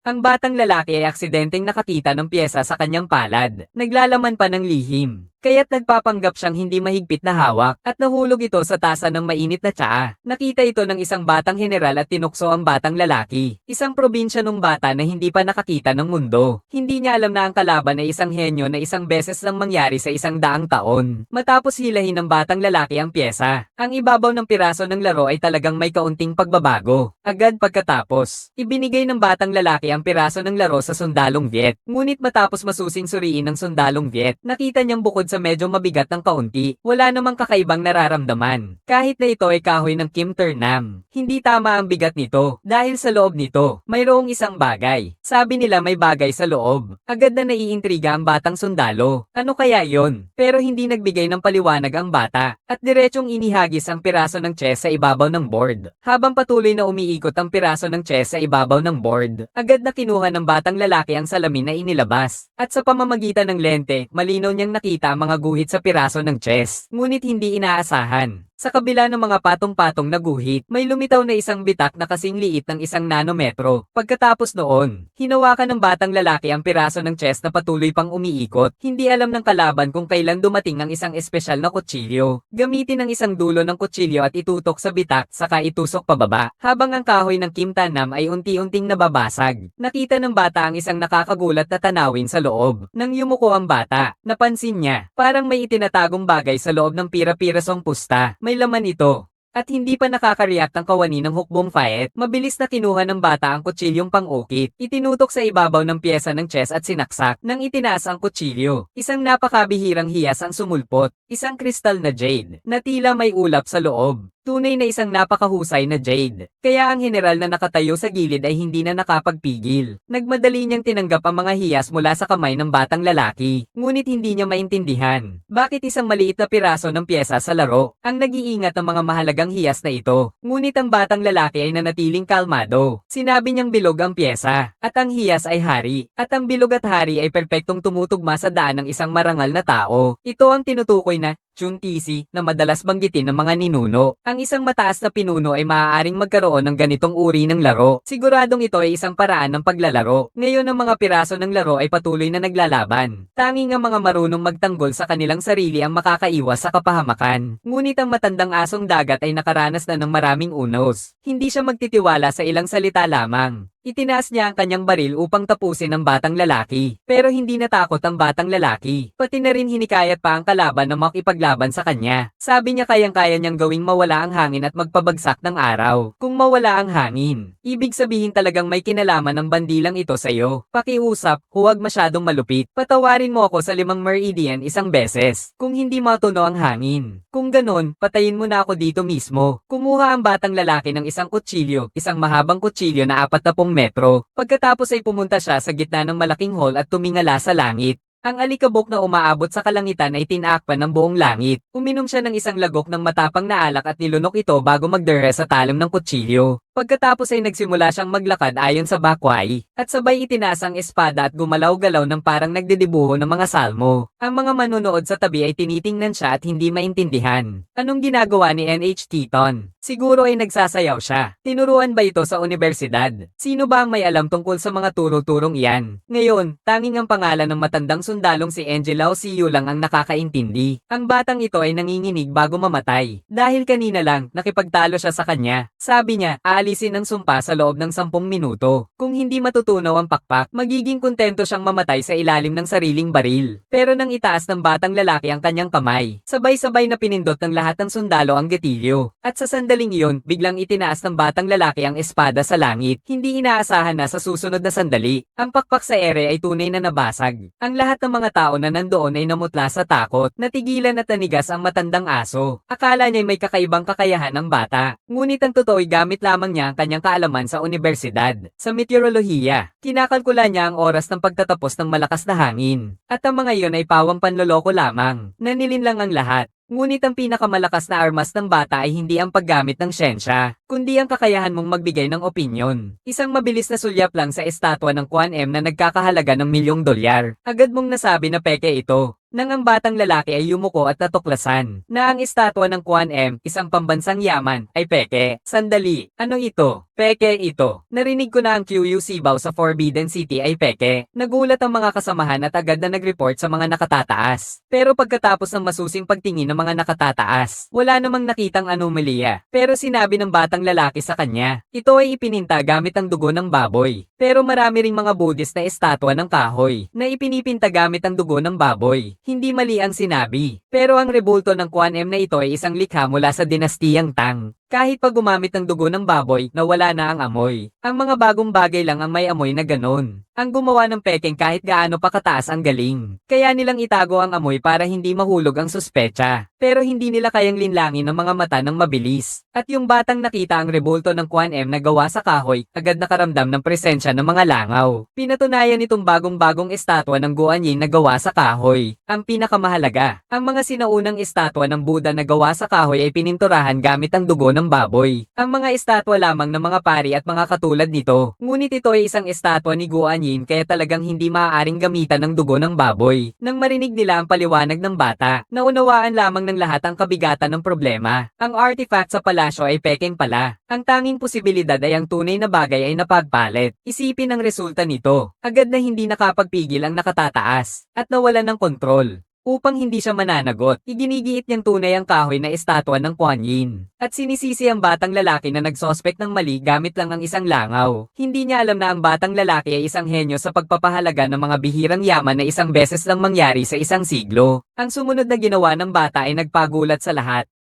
Ang batang lalaki ay aksidenteng nakakita ng pyesa sa kanyang palad. Naglalaman pa ng lihim. Kaya't nagpapanggap siyang hindi mahigpit na hawak at nahulog ito sa tasa ng mainit na tsaa. Nakita ito ng isang batang general at tinukso ang batang lalaki. Isang probinsya ng bata na hindi pa nakakita ng mundo. Hindi niya alam na ang kalaban ay isang henyo na isang beses lang mangyari sa isang daang taon. Matapos hilahin ng batang lalaki ang pyesa, ang ibabaw ng piraso ng laro ay talagang may kaunting pagbabago. Agad pagkatapos, ibinigay ng batang lalaki ang piraso ng laro sa sundalong Viet. Ngunit matapos masusing suriin ng sundalong Viet, nakita niyang bukod sa medyo mabigat ng kaunti, wala namang kakaibang nararamdaman. Kahit na ito ay kahoy ng Kim Turnam. Hindi tama ang bigat nito, dahil sa loob nito, mayroong isang bagay. Sabi nila may bagay sa loob. Agad na naiintriga ang batang sundalo. Ano kaya yon? Pero hindi nagbigay ng paliwanag ang bata, at diretsong inihagis ang piraso ng chess sa ibabaw ng board. Habang patuloy na umiikot ang piraso ng chess sa ibabaw ng board, agad na kinuha ng batang lalaki ang salamin na inilabas. At sa pamamagitan ng lente, malinaw niyang nakita ang mga guhit sa piraso ng chess. Ngunit hindi inaasahan. Sa kabila ng mga patong-patong na guhit, may lumitaw na isang bitak na kasing liit ng isang nanometro. Pagkatapos noon, hinawakan ng batang lalaki ang piraso ng chess na patuloy pang umiikot. Hindi alam ng kalaban kung kailan dumating ang isang espesyal na kutsilyo. Gamitin ang isang dulo ng kutsilyo at itutok sa bitak saka itusok pababa. Habang ang kahoy ng Kim Tanam ay unti-unting nababasag. Nakita ng bata ang isang nakakagulat na tanawin sa loob. Nang yumuko ang bata, napansin niya, parang may itinatagong bagay sa loob ng pira-pirasong pusta. May laman ito. At hindi pa nakakariyak ang kawani ng hukbong fight, mabilis na kinuha ng bata ang kutsilyong pang-ukit. Itinutok sa ibabaw ng pyesa ng chess at sinaksak nang itinaas ang kutsilyo. Isang napakabihirang hiyas ang sumulpot, isang kristal na jade, na tila may ulap sa loob. Tunay na isang napakahusay na Jade. Kaya ang general na nakatayo sa gilid ay hindi na nakapagpigil. Nagmadali niyang tinanggap ang mga hiyas mula sa kamay ng batang lalaki. Ngunit hindi niya maintindihan. Bakit isang maliit na piraso ng pyesa sa laro ang nag-iingat ng mga mahalagang hiyas na ito? Ngunit ang batang lalaki ay nanatiling kalmado. Sinabi niyang bilog ang pyesa. At ang hiyas ay hari. At ang bilog at hari ay perpektong tumutugma sa daan ng isang marangal na tao. Ito ang tinutukoy na Chuntisi na madalas banggitin ng mga ninuno. Ang isang mataas na pinuno ay maaaring magkaroon ng ganitong uri ng laro. Siguradong ito ay isang paraan ng paglalaro. Ngayon ang mga piraso ng laro ay patuloy na naglalaban. Tanging ang mga marunong magtanggol sa kanilang sarili ang makakaiwas sa kapahamakan. Ngunit ang matandang asong dagat ay nakaranas na ng maraming unos. Hindi siya magtitiwala sa ilang salita lamang. Itinaas niya ang kanyang baril upang tapusin ang batang lalaki. Pero hindi natakot ang batang lalaki. Pati na rin hinikayat pa ang kalaban na makipaglaban sa kanya. Sabi niya kayang-kaya niyang gawing mawala ang hangin at magpabagsak ng araw. Kung mawala ang hangin, ibig sabihin talagang may kinalaman ng bandilang ito sa iyo. Pakiusap, huwag masyadong malupit. Patawarin mo ako sa limang meridian isang beses. Kung hindi matuno ang hangin. Kung ganon, patayin mo na ako dito mismo. Kumuha ang batang lalaki ng isang kutsilyo, isang mahabang kutsilyo na apat na metro. Pagkatapos ay pumunta siya sa gitna ng malaking hall at tumingala sa langit. Ang alikabok na umaabot sa kalangitan ay tinakpan ng buong langit. Uminom siya ng isang lagok ng matapang na alak at nilunok ito bago magdere sa talim ng kutsilyo. Pagkatapos ay nagsimula siyang maglakad ayon sa bakway, at sabay itinaas ang espada at gumalaw-galaw ng parang nagdidibuho ng mga salmo. Ang mga manunood sa tabi ay tinitingnan siya at hindi maintindihan. Anong ginagawa ni NH Teton? Siguro ay nagsasayaw siya. Tinuruan ba ito sa universidad? Sino ba ang may alam tungkol sa mga turo-turong iyan? Ngayon, tanging ang pangalan ng matandang sundalong si Angelao Siyo lang ang nakakaintindi. Ang batang ito ay nanginginig bago mamatay. Dahil kanina lang, nakipagtalo siya sa kanya. Sabi niya, aalisin ang sumpa sa loob ng 10 minuto. Kung hindi matutunaw ang pakpak, magiging kontento siyang mamatay sa ilalim ng sariling baril. Pero nang itaas ng batang lalaki ang kanyang kamay, sabay-sabay na pinindot ng lahat ng sundalo ang gatilyo. At sa sandaling iyon, biglang itinaas ng batang lalaki ang espada sa langit. Hindi inaasahan na sa susunod na sandali, ang pakpak sa ere ay tunay na nabasag. Ang lahat ng mga tao na nandoon ay namutla sa takot, natigilan at tanigas ang matandang aso. Akala niya may kakaibang kakayahan ng bata. Ngunit ang totoo ay gamit lamang niya ang kanyang kaalaman sa universidad, sa meteorolohiya. Kinakalkula niya ang oras ng pagtatapos ng malakas na hangin. At ang mga iyon ay pawang panloloko lamang. Nanilin lang ang lahat. Ngunit ang pinakamalakas na armas ng bata ay hindi ang paggamit ng siyensya, kundi ang kakayahan mong magbigay ng opinyon. Isang mabilis na sulyap lang sa estatwa ng Kwan M na nagkakahalaga ng milyong dolyar. Agad mong nasabi na peke ito. Nang ang batang lalaki ay yumuko at natuklasan na ang estatwa ng Kwan M, isang pambansang yaman, ay peke. Sandali, ano ito? Peke ito. Narinig ko na ang QU Sibaw sa Forbidden City ay peke. Nagulat ang mga kasamahan at agad na nag-report sa mga nakatataas. Pero pagkatapos ng masusing pagtingin ng mga nakatataas, wala namang nakitang anomalya. Pero sinabi ng batang lalaki sa kanya, ito ay ipininta gamit ang dugo ng baboy. Pero marami ring mga Buddhist na estatwa ng kahoy na ipinipinta gamit ang dugo ng baboy. Hindi mali ang sinabi. Pero ang rebulto ng Kwan M na ito ay isang likha mula sa dinastiyang Tang. Kahit pag gumamit ng dugo ng baboy, nawala na ang amoy. Ang mga bagong bagay lang ang may amoy na ganon. Ang gumawa ng peking kahit gaano pa kataas ang galing. Kaya nilang itago ang amoy para hindi mahulog ang suspecha. Pero hindi nila kayang linlangin ng mga mata ng mabilis. At yung batang nakita ang rebulto ng Kwan M na gawa sa kahoy, agad nakaramdam ng presensya ng mga langaw. Pinatunayan itong bagong-bagong estatwa ng Guanyin na gawa sa kahoy. Ang pinakamahalaga, ang mga sinaunang estatwa ng Buddha na gawa sa kahoy ay pininturahan gamit ang dugo ng baboy. Ang mga estatwa lamang ng mga pari at mga katulad nito. Ngunit ito ay isang estatwa ni Guanyin kaya talagang hindi maaaring gamitan ng dugo ng baboy. Nang marinig nila ang paliwanag ng bata, naunawaan lamang ng lahat ang kabigatan ng problema. Ang artifact sa palasyo ay peking pala. Ang tanging posibilidad ay ang tunay na bagay ay napagpalit. Isipin ang resulta nito. Agad na hindi nakapagpigil ang nakatataas at nawalan ng kontrol. Upang hindi siya mananagot, iginigiit niyang tunay ang kahoy na estatwa ng Kuan Yin. At sinisisi ang batang lalaki na nagsospek ng mali gamit lang ang isang langaw. Hindi niya alam na ang batang lalaki ay isang henyo sa pagpapahalaga ng mga bihirang yaman na isang beses lang mangyari sa isang siglo. Ang sumunod na ginawa ng bata ay nagpagulat sa lahat.